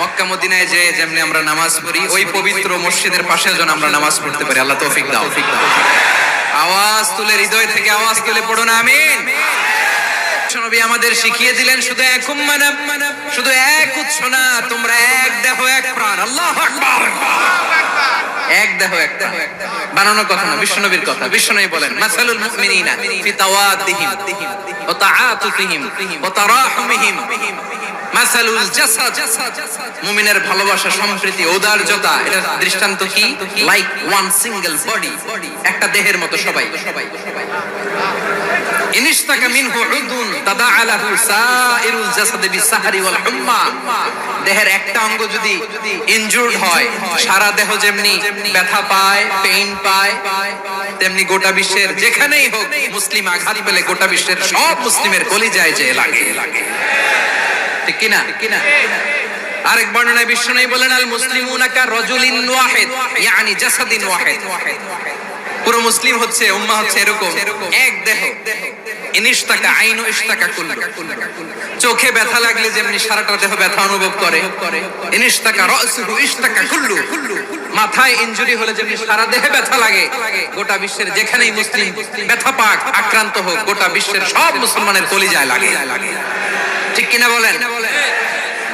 মক্কা মদিনায় যে যেমনি আমরা নামাজ পড়ি, ওই পবিত্র মসজিদের পাশে যেন আমরা নামাজ পড়তে পারি। আল্লাহ তৌফিক দাও। আওয়াজ তুলে, হৃদয় থেকে আওয়াজ তুলে পড়ুন আমিন। নবী আমাদের শিখিয়ে দিলেন শুধু এক উম্মানা শুধু এক উৎস না, তোমরা এক দেহ, এক প্রাণ। আল্লাহ এক দেহ এক দেহ বানানোর কথা না, বিশ্বনবীর কথা। বিশ্বনবী বলেন, মাসালুল মুমিনিনা ফি তাওয়াদ্দিহিম ওয়া তাআতুফিহিম ওয়া মাসালুল জাসাদ। মুমিনের ভালোবাসা, সম্প্রীতি ঔদার্যতা এটা দৃষ্টান্ত কি? লাইক ওয়ান সিঙ্গেল বডি একটা দেহের মতো সবাই। সবাই দেহের একটা অঙ্গ যদি হয়, সারা দেহ যেমনি ব্যথা পায় পেইন পায়, তেমনি গোটা বিশ্বের যেখানেই হোক, মুসলিম আঘাত পেলে গোটা বিশ্বের সব মুসলিমের কলিজায় যে লাগে। কিনা? আরেক বর্ণনায় বিশ্বনবী বলেন, আল পুরো মুসলিম হচ্ছে হচ্ছে এরকম, এক দেহ। ইনিশতাকা ইশতাকা চোখে ব্যথা লাগলে যেমনি সারাটা দেহ ব্যথা অনুভব করে ইনিশতাকা রাসুহু ইশতাকা কুল্লু। মাথায় ইনজুরি হলে যেমনি সারা দেহে ব্যথা লাগে, গোটা বিশ্বের যেখানেই মুসলিম ব্যথা পাক, আক্রান্ত হোক, গোটা বিশ্বের সব মুসলমানের কলিজায় লাগে। ঠিক কিনা বলেন?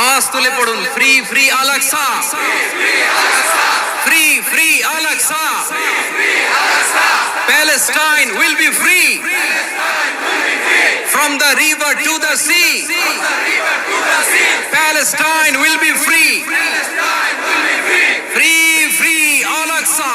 আওয়াজ তুলে পড়ুন free free Al Aqsa free free Al Aqsa Palestine will be free from the river to the sea. Palestine will be free. Free, free, Al-Aqsa.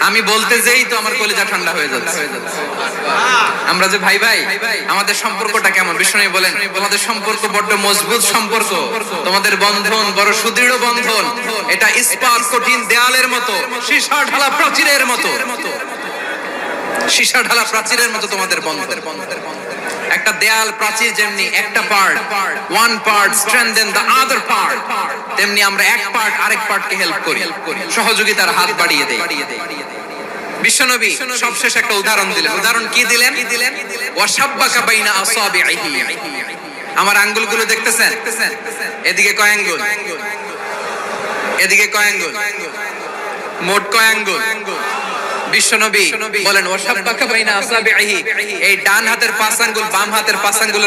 আমি বলতে যেই তো আমার কলিজা ঠান্ডা হয়ে যাচ্ছে। আমরা যে ভাই ভাই, আমাদের সম্পর্কটা কেমন? বিষ্ণু বলেন, তোমাদের সম্পর্ক বড্ড মজবুত সম্পর্ক। তোমাদের বন্ধন বড় সুদৃঢ় বন্ধন। এটা ইস্পাত কঠিন দেয়ালের মতো, সীসা ঢালা প্রাচীরের মতো। সীসা ঢালা প্রাচীরের মতো তোমাদের বন্ধন। একটা দেয়াল প্রাচীর যেমনি একটা part one part strengthen the other part তেমনি আমরা এক পার্ট আরেক পার্টকে হেল্প করি, সহযোগিতার হাত বাড়িয়ে দেই। বিশ্বনবী সবশেষ একটা উদাহরণ দিলেন। উদাহরণ কি দিলেন? ওয়াসাব্বাকা বাইনা আসাবিহি আমার আঙ্গুলগুলো দেখতেছেন? এদিকে কয় আঙ্গুল? এদিকে কয় আঙ্গুল? মোট কয় আঙ্গুল? বিশ্বনবী পাঁচ আঙ্গুল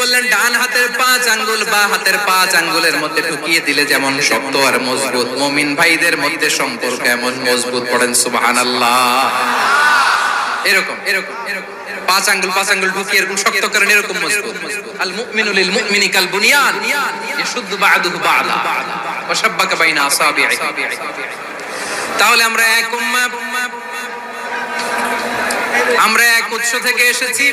বললেন, ডান হাতের পাঁচ আঙ্গুল, বা হাতের পাঁচ আঙ্গুলের মধ্যে ঢুকিয়ে দিলে যেমন শক্ত আর মজবুত। মুমিন ভাইদের মধ্যে সম্পর্ক এমন মজবুত, পড়েন এরকম এরকম এরকম পাঁচ আঙ্গুল পাঁচ আঙ্গুল ঢুকিয়ে এরকম শক্ত করেন এরকম মজবুত। আল মুমিনু কাল বুনিয়ান। ইশুদ্দু বা'দুহু বা'দা। বাইনা তাহলে আমরা এক উম্মাহ আমরা এক উৎস থেকে এসেছি।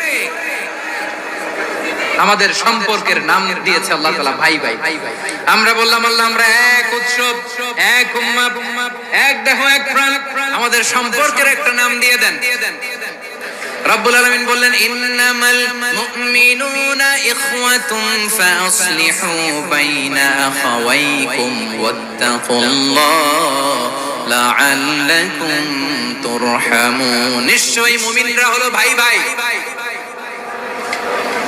আমাদের সম্পর্কের নাম দিয়েছে আল্লাহ তাআলা, ভাই ভাই। আমরা বললাম, আল্লাহ, আমরা এক উৎসব, এক এক দেহ, এক প্রাণ, আমাদের সম্পর্কের একটা নাম দিয়ে দেন। রব্বুল বললেন, ইন্নামাল মুমিনুনা ইখওয়াতুন ফাসলিহু বাইনা ওয়াত্তাকুল্লাহ লাআল্লাকুম তুরহামুন। নিশ্চয়ই মুমিনরা হলো ভাই ভাই।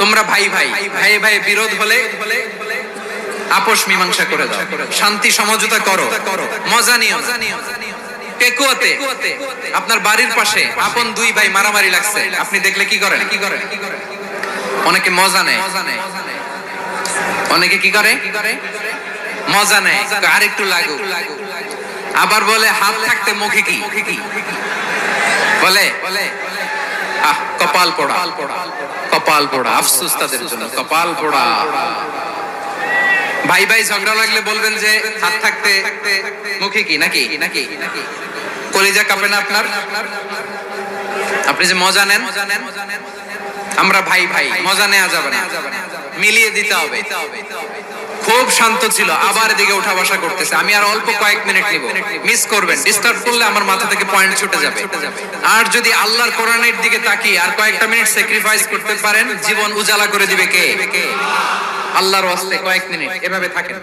তোমরা ভাই ভাই ভাই ভাই বিরোধ হলে আপোষ মীমাংসা করে দাও। শান্তি, সমঝোতা করো। মজা নিও পেকুয়াতে, আপনার বাড়ির পাশে আপন দুই ভাই মারামারি লাগছে। আপনি দেখলে কি করেন? কি করেন অনেকে মজা নেয়। অনেকে কি করে? মজা নেয়। আর একটু লাগু আবার বলে, হাত থাকতে মুখে কি? বলে বলে আহ, কপাল কপাল আফসোস তাদের জন্য, কপাল ভাই ভাই, ঝগড়া লাগলে বলবেন যে হাত থাকতে মুখে কি, নাকি? নাকি কলিজা কাঁপে না আপনার? আপনি যে মজা নেন, আমরা ভাই ভাই, মজা নেওয়া যাবে না। মিলিয়ে দিতে হবে। খুব শান্ত ছিল, আবার এদিকে উঠা বসা করতেছে। আমি আর অল্প কয়েক মিনিট নিব। মিস করবেন ডিস্টার্ব করলে আমার মাথা থেকে পয়েন্ট ছুটে যাবে। আর যদি আল্লাহর কোরআনের দিকে তাকিয়ে আর কয়েকটা মিনিট স্যাক্রিফাইস করতে পারেন, জীবন উজালা করে দিবে কে? আল্লাহর ওয়াস্তে কয়েক মিনিট, এভাবে থাকেন।